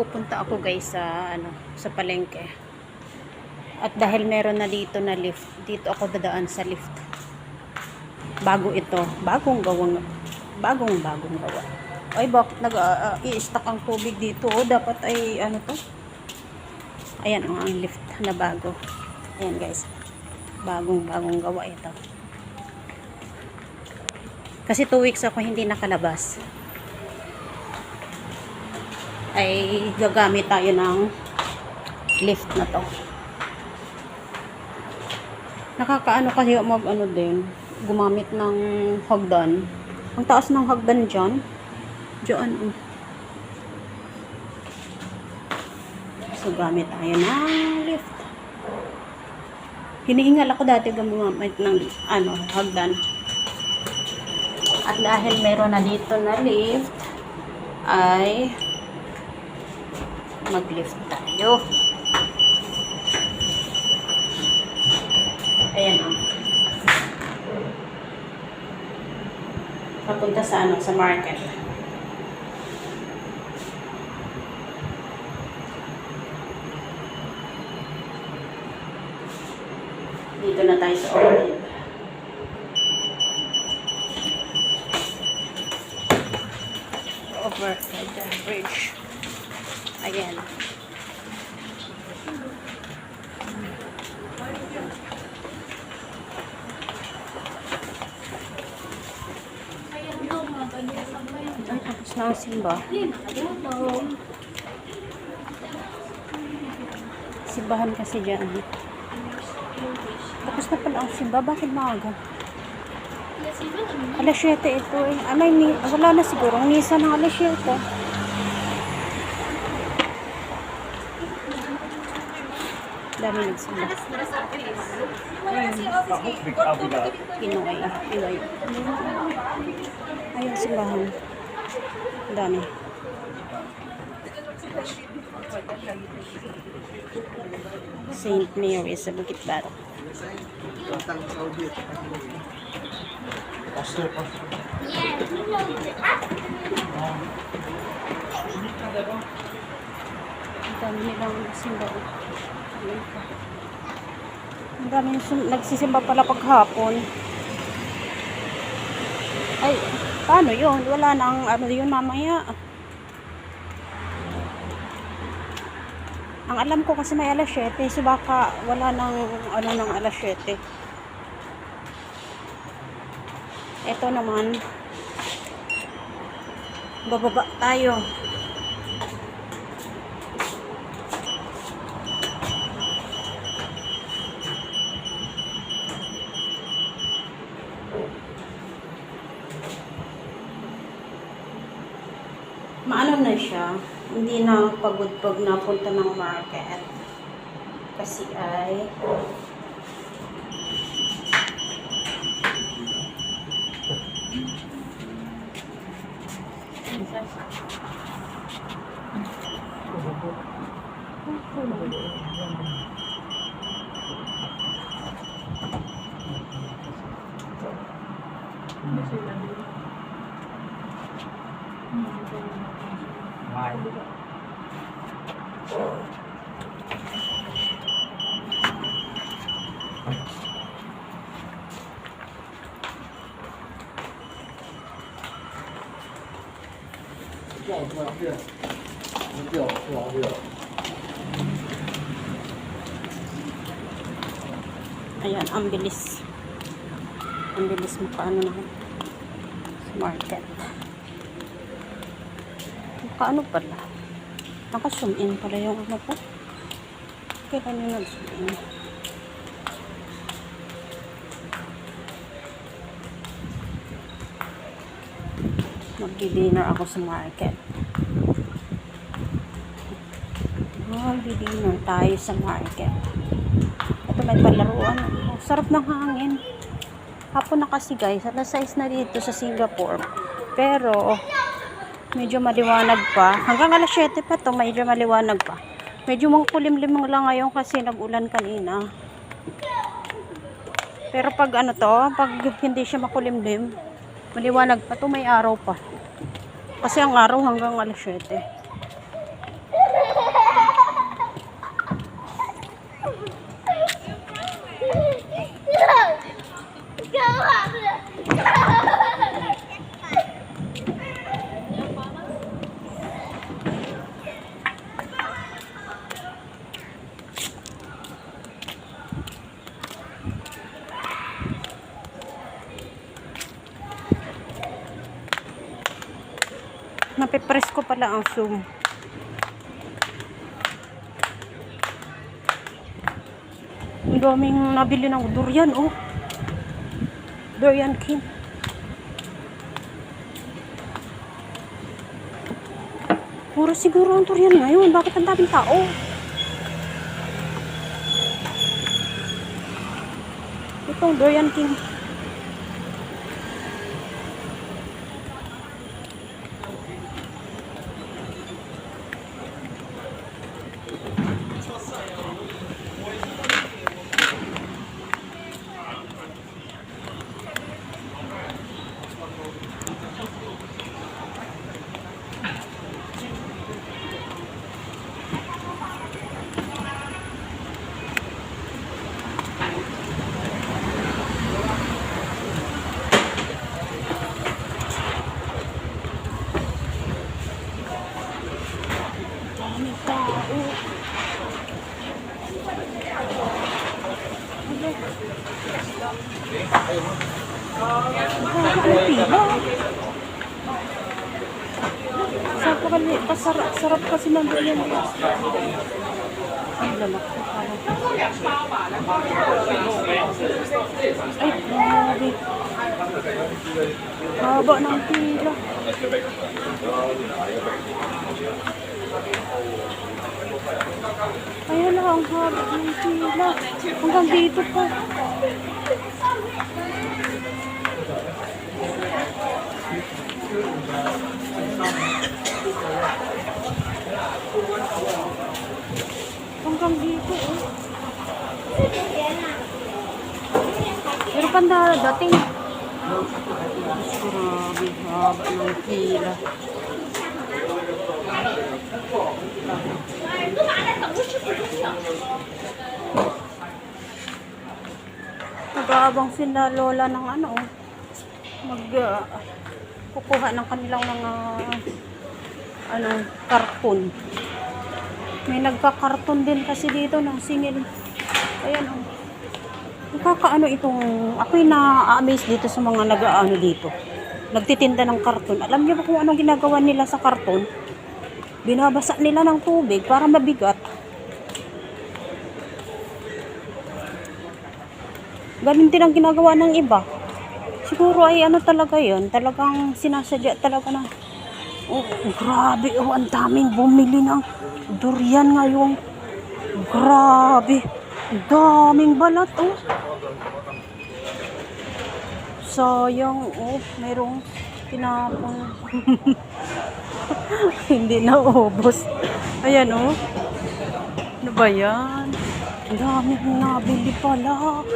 pupunta ako guys sa ano sa palengke. At dahil meron na dito na lift dito ako dadaan sa lift. Bago ito. Bagong gawang bagong bagong gawa. Ay bakit nag uh, i-stock ang tubig dito. Oh, dapat ay ano to? Ayan ang, ang lift na bago. Ayan guys. Bagong bagong gawa ito. Kasi 2 weeks ako hindi nakalabas ay gagamit tayo ng lift na to. Nakakaano kasi mag ano din, gumamit ng hagdan. Ang taas ng hagdan dyan. Dyan. oh. So, gamit tayo ng lift. Hinihingal ako dati gumamit ng ano, hagdan. At dahil meron na dito na lift, ay mag-lift tayo. Ayan o. Papunta sa ano, sa market. Dito na tayo sa overhead. Overhead bridge. Ayan. Ay, tapos na ang simba. Simbahan kasi dyan. Tapos na pala ang simba. Bakit maaga? Alas 7 ito eh. Ah, may, mi- wala na siguro. Ang misa ng alas 7. Dami nagsimba. Pinoy. Pinoy. Ayun, simbahan. Dami. St. Mary sa Bukit Barok. Ang dami nilang simba. Ang dami nagsisimba pala paghapon. Ay, paano yun? Wala nang ano yun mamaya. Ang alam ko kasi may alas 7, so baka wala nang ano nang alas 7. Ito naman, bababa tayo. maano na siya, hindi na pagod pag napunta ng market. Kasi ay ayan, ang bilis. Ang bilis makaano na sa market. Makaano pala? Naka-zoom in pala yung ano ko. Kailan yung nag-zoom in? Magdi-dinner ako sa market. Magdi-dinner tayo sa market. Ito may palaruan. Oh, sarap ng hangin. Hapon na kasi guys. Alas 6 na dito sa Singapore. Pero, medyo maliwanag pa. Hanggang alas 7 pa to, medyo maliwanag pa. Medyo mangkulimlim lang ngayon kasi nag-ulan kanina. Pero pag ano to, pag hindi siya makulimlim, maliwanag pa to, may araw pa. Kasi ang araw hanggang alas 7. Napipress ko pala ang zoom. Ang daming nabili ng durian, oh. Durian King. Puro siguro ang durian ngayon. Bakit ang daming tao? Itong Durian King. Pila. Sarap kali, pasarap, sarap kasi nandun yan. Ang lalaki. Ay, grabe. Haba ng pila. Ayun lang, ang haba ng pila. Hanggang dito pa. Hanggang dito, oh. Pero pa dating. Grabe, haba ng pila. Nag-aabang sila lola ng ano, oh. mag uh, kukuha ng kanilang mga ano, karton. May nagka-karton din kasi dito ng singil. Ayan oh. Nakakaano itong, ako'y na-amaze dito sa mga nag-ano dito. Nagtitinda ng karton. Alam niyo ba kung anong ginagawa nila sa karton? Binabasa nila ng tubig para mabigat. Ganun din ang ginagawa ng iba. Siguro ay ano talaga yon Talagang sinasadya talaga na. Oh, grabe. Oh, ang daming bumili ng durian ngayon. Grabe. Daming balat. Oh. Sayang. Oh, merong tinapon. Hindi na ubos. Ayan oh. Ano ba yan? Ang dami kong nabili pala.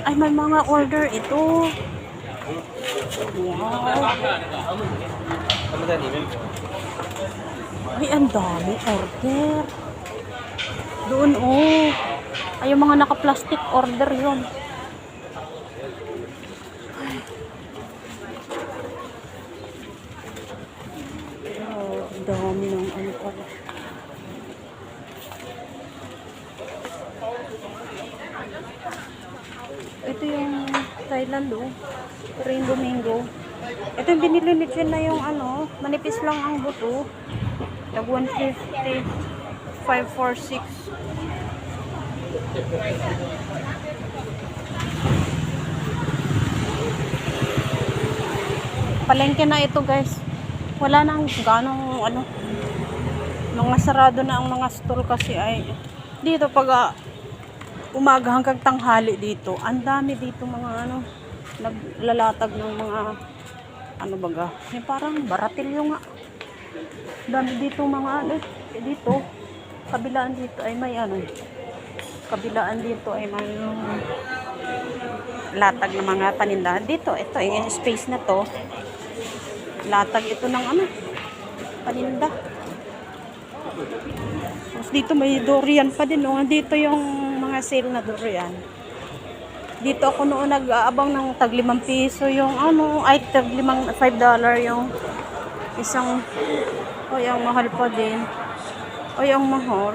Ay, may mga order ito. Wow. Ay, ang dami order. Doon, oh. Ay, yung mga naka-plastic order yon. Oh, dami ng ano pala. Ito yung Thailand, oh. Rainbow mango. Ito yung binili ni Jen na yung ano, manipis lang ang buto. Tag 150. 546. Palengke na ito, guys. Wala nang ganong ano. Mga sarado na ang mga store kasi ay dito pag ah, umaga hanggang tanghali dito. Ang dami dito mga ano, naglalatag ng mga ano baga. Yung parang baratilyo nga. Dami dito mga ano, eh, dito. Kabilaan dito ay may ano. Kabilaan dito ay may latag ng mga panindahan. Dito, ito, yung space na to. Latag ito ng ano, paninda. Tapos dito may durian pa din. Oh. Dito yung mga sale na durian. Dito ako noon nag-aabang ng tag limang piso yung ano, ay tag limang, five dollar yung isang, o yung mahal pa din. O yung mahal,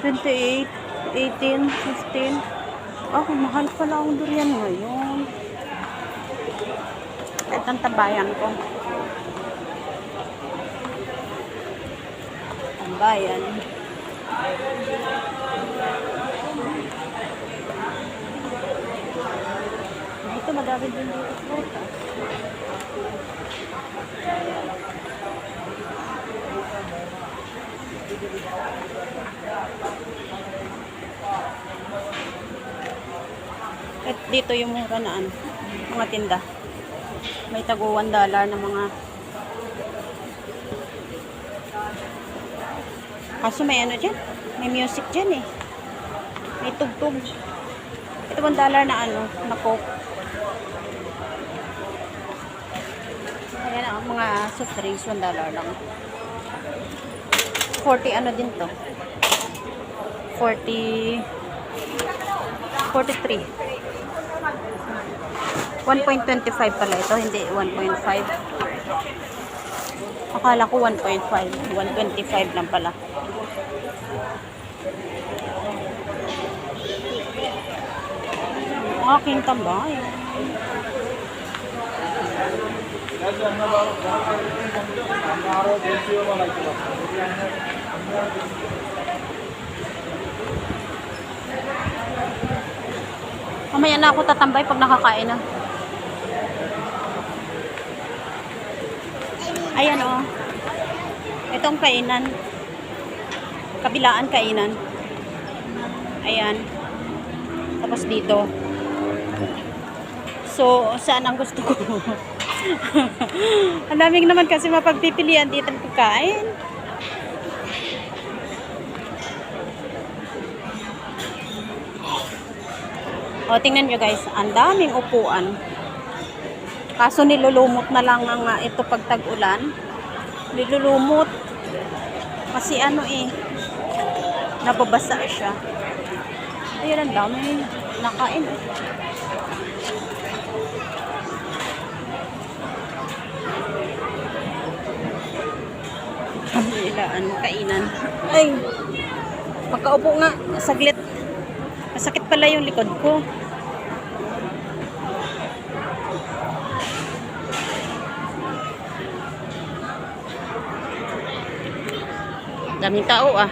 28, 18, 15. Oh, mahal pala ang durian ngayon. Ito ang tabayan ko. tambayan. Ito madami din dito. At dito yung mura na ano, mga tinda. May tago 1 dollar na mga Kaso may ano dyan? May music dyan eh. May tugtog. Ito 1 dollar na ano, na coke. Ayan ang mga soft drinks, 1 dollar lang. 40 ano din to? 40 43 1.25 pala ito, hindi 1.5 Akala ko 1.5 125 lang pala aking tambay Mamaya na ako tatambay pag nakakain na. Ayan o. Itong kainan. Kabilaan kainan. Ayan. Tapos dito. So, saan ang gusto ko? ang daming naman kasi mapagpipilian dito ng pagkain. O, tingnan nyo guys, ang daming upuan. Kaso nilulumot na lang ang ah, ito pag tag-ulan. Nilulumot. Kasi ano eh, nababasa siya. Ayun, ang dami nakain. eh. Kabilaan, kainan. Ay, magkaupo nga, saglit. Masakit pala yung likod ko. Daming tao ah.